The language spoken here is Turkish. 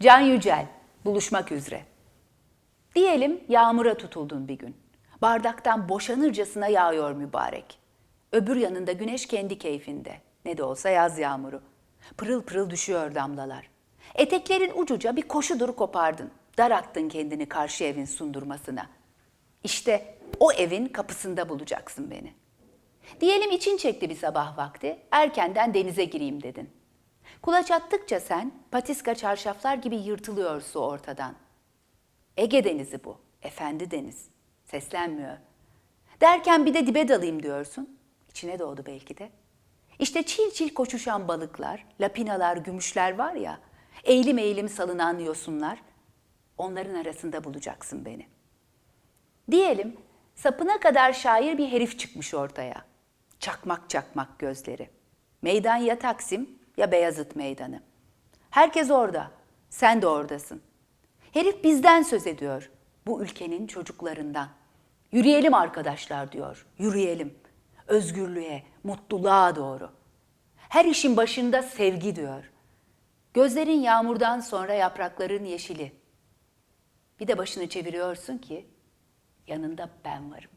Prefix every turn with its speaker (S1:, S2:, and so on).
S1: Can Yücel, buluşmak üzere. Diyelim yağmura tutuldun bir gün. Bardaktan boşanırcasına yağıyor mübarek. Öbür yanında güneş kendi keyfinde. Ne de olsa yaz yağmuru. Pırıl pırıl düşüyor damlalar. Eteklerin ucuca bir koşudur kopardın. Dar attın kendini karşı evin sundurmasına. İşte o evin kapısında bulacaksın beni. Diyelim için çekti bir sabah vakti, erkenden denize gireyim dedin. Kulaç attıkça sen patiska çarşaflar gibi yırtılıyor su ortadan. Ege denizi bu, efendi deniz. Seslenmiyor. Derken bir de dibe dalayım diyorsun. İçine doğdu belki de. İşte çil çil koşuşan balıklar, lapinalar, gümüşler var ya, eğilim eğilim salınan yosunlar, onların arasında bulacaksın beni. Diyelim sapına kadar şair bir herif çıkmış ortaya. Çakmak çakmak gözleri. Meydan ya Taksim ya Beyazıt Meydanı. Herkes orada. Sen de oradasın. Herif bizden söz ediyor. Bu ülkenin çocuklarından. Yürüyelim arkadaşlar diyor. Yürüyelim. Özgürlüğe, mutluluğa doğru. Her işin başında sevgi diyor. Gözlerin yağmurdan sonra yaprakların yeşili. Bir de başını çeviriyorsun ki yanında ben varım.